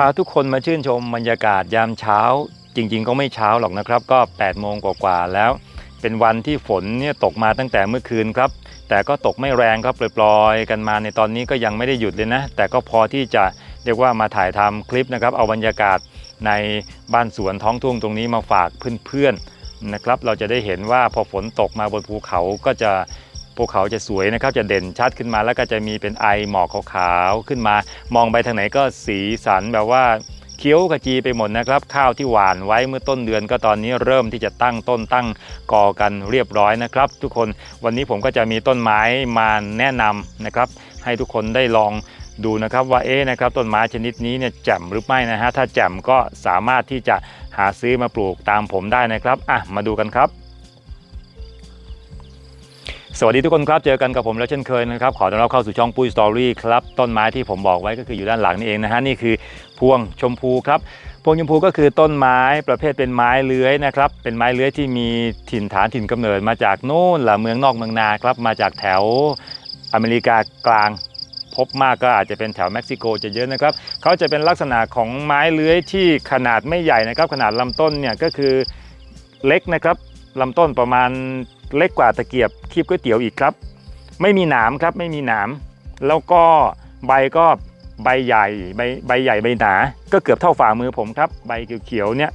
พาทุกคนมาชื่นชมบรรยากาศยามเช้า จริงๆ ก็ไม่เช้าหรอกนะครับ ก็8โมงกว่าๆแล้ว เป็นวันที่ฝนเนี่ยตกมาตั้งแต่เมื่อคืนครับ แต่ก็ตกไม่แรงครับปล่อยๆกันมาในตอนนี้ก็ยังไม่ได้หยุดเลยนะ แต่ก็พอที่จะเรียกว่ามาถ่ายทำคลิปนะครับ เอาบรรยากาศในบ้านสวนท้องทุ่งตรงนี้มาฝากเพื่อนๆนะครับ เราจะได้เห็นว่าพอฝนตกมาบนภูเขาก็จะ ภูเขาจะสวยนะครับจะเด่นชัดขึ้นมาแล้วก็จะมีเป็นไอหมอกขาวๆขึ้นมา มองไปทางไหนก็สีสันแบบว่าเขียวขจีไปหมดนะครับ ข้าวที่หวานไว้เมื่อต้นเดือนก็ตอนนี้เริ่มที่จะตั้งต้นตั้งกอกันเรียบร้อยนะครับ ทุกคนวันนี้ผมก็จะมีต้นไม้มาแนะนำนะครับ ให้ทุกคนได้ลองดูนะครับว่าเอ๊ะนะครับต้นไม้ชนิดนี้เนี่ยแจ่มหรือไม่นะฮะถ้าแจ่มก็สามารถที่จะหาซื้อมาปลูกตามผมได้นะครับอะมาดูกันครับ สวัสดีทุกคนครับ เจอกันกับผมแล้วเช่นเคยนะครับ ขอต้อนรับเข้าสู่ช่องปุ้ยสตอรี่ครับ ต้นไม้ที่ผมบอกไว้ก็คืออยู่ด้านหลังนี่เองนะฮะ นี่คือพวงชมพูครับ พวงชมพูก็คือต้นไม้ประเภทเป็นไม้เลื้อยนะครับ เป็นไม้เลื้อยที่มีถิ่นฐานถิ่นกำเนิดมาจากโน่นละเมืองนอกเมืองนาครับ มาจากแถวอเมริกากลางพบมากก็อาจจะเป็นแถวเม็กซิโกจะเยอะนะครับ เขาจะเป็นลักษณะของไม้เลื้อยที่ขนาดไม่ใหญ่นะครับ ขนาดลำต้นเนี่ยก็คือเล็กนะครับลำต้นประมาณ เล็กกว่าตะเกียบคีบก๋วยเตี๋ยวอีกครับ ไม่มีหนามครับไม่มีหนามแล้วก็ใบก็ใบใหญ่ใบใบใหญ่ใบหนา ก็เกือบเท่าฝ่ามือผมครับ ใบเขียวๆเนี่ย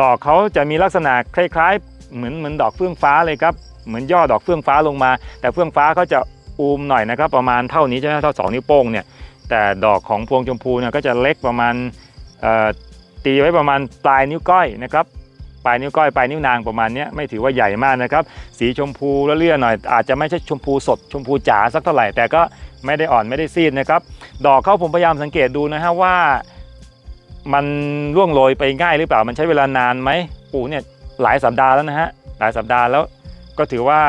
ดอกเขาจะมีลักษณะคล้ายๆ เหมือนเหมือนดอกเฟื่องฟ้าเลยครับเหมือนย่อดอกเฟื่องฟ้าลงมา แต่เฟื่องฟ้าเขาจะอูมหน่อยนะครับ ประมาณเท่านี้ใช่ไหมเท่าสองนิ้วโป้งเนี่ยแต่ดอกของพวงชมพูเนี่ยก็จะเล็กประมาณตีไว้ประมาณปลายนิ้วก้อยนะครับ ปลายนิ้วก้อยปลายนิ้วนางประมาณนี้ไม่ถือว่าใหญ่มากนะครับ สีชมพูแล้วเลื่อนหน่อย อาจจะไม่ใช่ชมพูสด ชมพูจ๋าสักเท่าไหร่ แต่ก็ไม่ได้อ่อนไม่ได้ซีดนะครับ ดอกเขาผมพยายามสังเกตดูนะฮะว่า มันร่วงโรยไปง่ายหรือเปล่ามันใช้เวลานานไหมปูเนี่ยหลายสัปดาห์แล้วนะฮะหลายสัปดาห์แล้วก็ถือว่า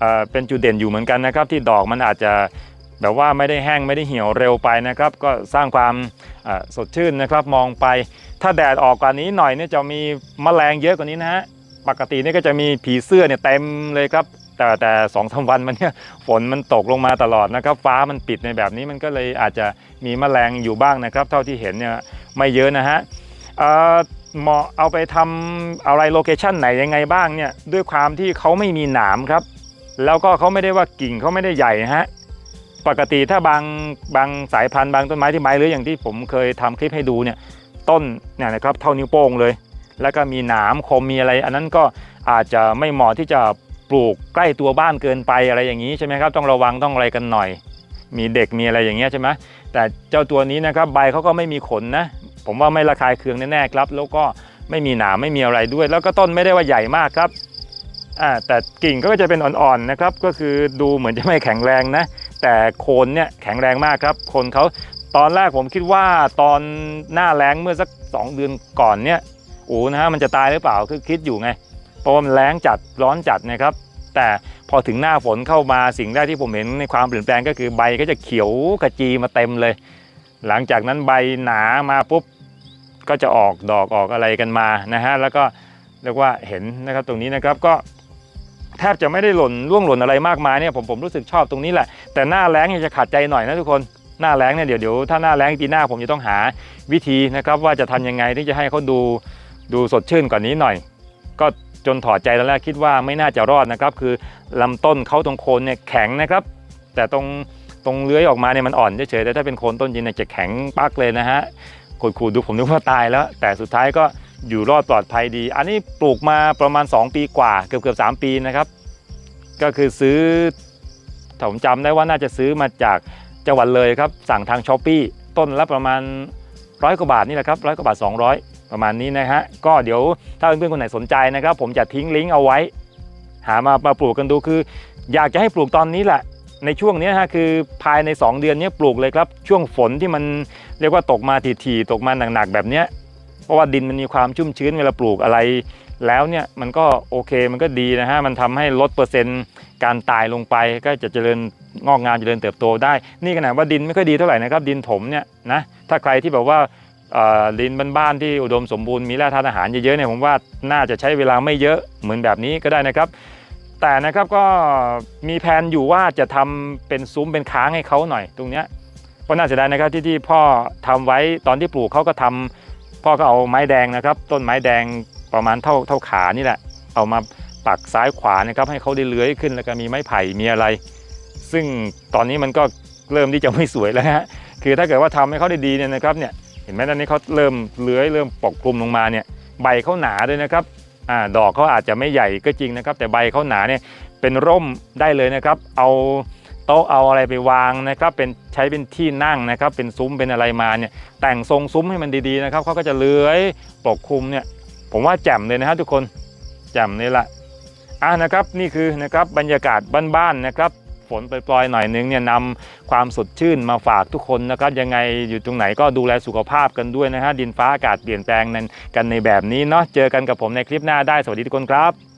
เเป็นจุดเด่นอยู่เหมือนกันนะครับ ที่ดอกมันอาจจะ แบบว่าไม่ได้แห้งไม่ได้เหี่ยวเร็วไปนะครับ ก็สร้างความสดชื่นนะครับ มองไปถ้าแดดออกกว่านี้หน่อยเนี่ยจะมีแมลงเยอะกว่านี้นะฮะปกตินี่ก็จะมีผีเสื้อเนี่ยเต็มเลยครับ แต่แต่สองสามวันมันเนี่ยฝนมันตกลงมาตลอดนะครับ ฟ้ามันปิดในแบบนี้มันก็เลยอาจจะมีแมลงอยู่บ้างนะครับ เท่าที่เห็นเนี่ยไม่เยอะนะฮะเอ่อเหมาะเอาไปทำอะไรโลเคชันไหนยังไงบ้างเนี่ยด้วยความที่เขาไม่มีหนามครับ แล้วก็เขาไม่ได้ว่ากิ่งเขาไม่ได้ใหญ่ฮะ ปกติถ้าบางบางสายพันธุ์บางต้นไม้ที่ไม้เลื้ออย่างที่ผมเคยทำคลิปให้ดูเนี่ยต้นเนี่ยนะครับเท่านิ้วโป้งเลย แล้วก็มีหนามคมมีอะไร อันนั้นก็อาจจะไม่เหมาะที่จะปลูกใกล้ตัวบ้านเกินไปอะไรอย่างนี้ใช่ไหมครับต้องระวังต้องอะไรกันหน่อย มีเด็กมีอะไรอย่างเงี้ยใช่ไหมแต่เจ้าตัวนี้นะครับใบเขาก็ไม่มีขนนะ ผมว่าไม่ระคายเคืองแน่ๆครับ แล้วก็ไม่มีหนามไม่มีอะไรด้วย แล้วก็ต้นไม่ได้ว่าใหญ่มากครับอ่าแต่กิ่งก็จะเป็นอ่อนๆนะครับ ก็คือดูเหมือนจะไม่แข็งแรงนะ แต่โคนเนี่ยแข็งแรงมากครับโคนเขาตอนแรกผมคิดว่าตอนหน้าแล้งเมื่อสัก 2 เดือนก่อนเนี่ยโอ้นะฮะมันจะตายหรือเปล่าคือคิดอยู่ไงเพราะว่ามันแรงจัดร้อนจัดนะครับ แต่พอถึงหน้าฝนเข้ามาสิ่งแรกที่ผมเห็นในความเปลี่ยนแปลงก็คือใบก็จะเขียวขจีมาเต็มเลย หลังจากนั้นใบหนามาปุ๊บก็จะออกดอกออกอะไรกันมานะฮะแล้วก็เรียกว่าเห็นนะครับตรงนี้นะครับก็ แทบจะไม่ได้หล่นร่วงหล่นอะไรมากมายเนี่ยผมผมรู้สึกชอบตรงนี้แหละ แต่หน้าแล้งเนี่ยจะขาดใจหน่อยนะทุกคนหน้าแล้งเนี่ยเดี๋ยวเดี๋ยวถ้าหน้าแล้งปีหน้าผมจะต้องหาวิธีนะครับว่าจะทำยังไงที่จะให้เขาดูดูสดชื่นกว่านี้หน่อย ก็จนถอดใจแล้วแรกคิดว่าไม่น่าจะรอดนะครับ คือลำต้นเขาตรงโคนเนี่ยแข็งนะครับ แต่ตรงตรงเลื้อยออกมาเนี่ยมันอ่อนเฉยๆแต่ถ้าเป็นโคนต้นจริงเนี่ยจะแข็งปักเลยนะฮะขูดๆดูผมนึกว่าตายแล้ว แต่สุดท้ายก็ อยู่รอดปลอดภัยดี อันนี้ปลูกมาประมาณ 2 ปีกว่าเกือบเกือบสปีนะครับ ก็คือซื้อผมจำได้ว่าน่าจะซื้อมาจากจังหวัดเลยครับ สั่งทางช้อปปีต้นละประมาณร้อยกว่าบาทนี่แหละครับร้อยกว่าบาท 200 ประมาณนี้นะฮะก็เดี๋ยวถ้าเพื่อนๆคนไหนสนใจนะครับ ผมจะทิ้งลิงก์เอาไว้ หามามาปลูกกันดูคือ อยากจะให้ปลูกตอนนี้แหละในช่วงนี้ฮะคือภายใน 2 เดือนนี้ปลูกเลยครับ ช่วงฝนที่มันเรียกว่าตกมาถี่ๆตกมาหนักๆแบบเนี้ย เพราะว่าดินมันมีความชุ่มชื้นเวลาปลูกอะไร แล้วเนี่ยมันก็โอเคมันก็ดีนะฮะมันทำให้ลดเปอร์เซ็นต์การตายลงไปก็จะเจริญงอกงามเจริญเติบโตได้ นี่ขนาดว่าดินไม่ค่อยดีเท่าไหร่นะครับดินถมเนี่ยนะถ้าใครที่แบบว่าดินบ้านๆที่อุดมสมบูรณ์มีแร่ธาตุอาหารเยอะๆเนี่ยผมว่าน่าจะใช้เวลาไม่เยอะเหมือนแบบนี้ก็ได้นะครับ แต่นะครับก็มีแผนอยู่ว่าจะทำเป็นซุ้มเป็นค้างให้เขาหน่อยตรงเนี้ยก็น่าเสียดายนะครับที่ที่พ่อทำไว้ตอนที่ปลูกเขาก็ทำ พ่อก็เอาไม้แดงนะครับ ต้นไม้แดงประมาณเท่าเท่าขานี่แหละ เอามาปักซ้ายขวานะครับ ให้เขาได้เลื้อยขึ้นแล้วก็มีไม้ไผ่มีอะไร ซึ่งตอนนี้มันก็เริ่มที่จะไม่สวยแล้วฮะคือถ้าเกิดว่าทำให้เขาได้ดีเนี่ยนะครับเนี่ยเห็นไหมตอนนี้เขาเริ่มเลื้อยเริ่มปกคลุมลงมาเนี่ยใบเขาหนาด้วยนะครับอ่าดอกเขาอาจจะไม่ใหญ่ก็จริงนะครับ แต่ใบเขาหนาเนี่ยเป็นร่มได้เลยนะครับ เอา โต๊ะเอาอะไรไปวางนะครับเป็นใช้เป็นที่นั่งนะครับ เป็นซุ้มเป็นอะไรมาเนี่ยแต่งทรงซุ้มให้มันดีๆนะครับเขาก็จะเลื้อยปกคลุมเนี่ยผมว่าแจ่มเลยนะฮะทุกคนแจ่มนี่แหละอะนะครับนี่คือนะครับบรรยากาศบ้านๆนะครับฝนปล่อยๆหน่อยนึงเนี่ยนำความสดชื่นมาฝากทุกคนนะครับ ยังไงอยู่ตรงไหนก็ดูแลสุขภาพกันด้วยนะฮะดินฟ้าอากาศเปลี่ยนแปลงนั้นกันในแบบนี้เนาะเจอกันกับผมในคลิปหน้าได้สวัสดีทุกคนครับ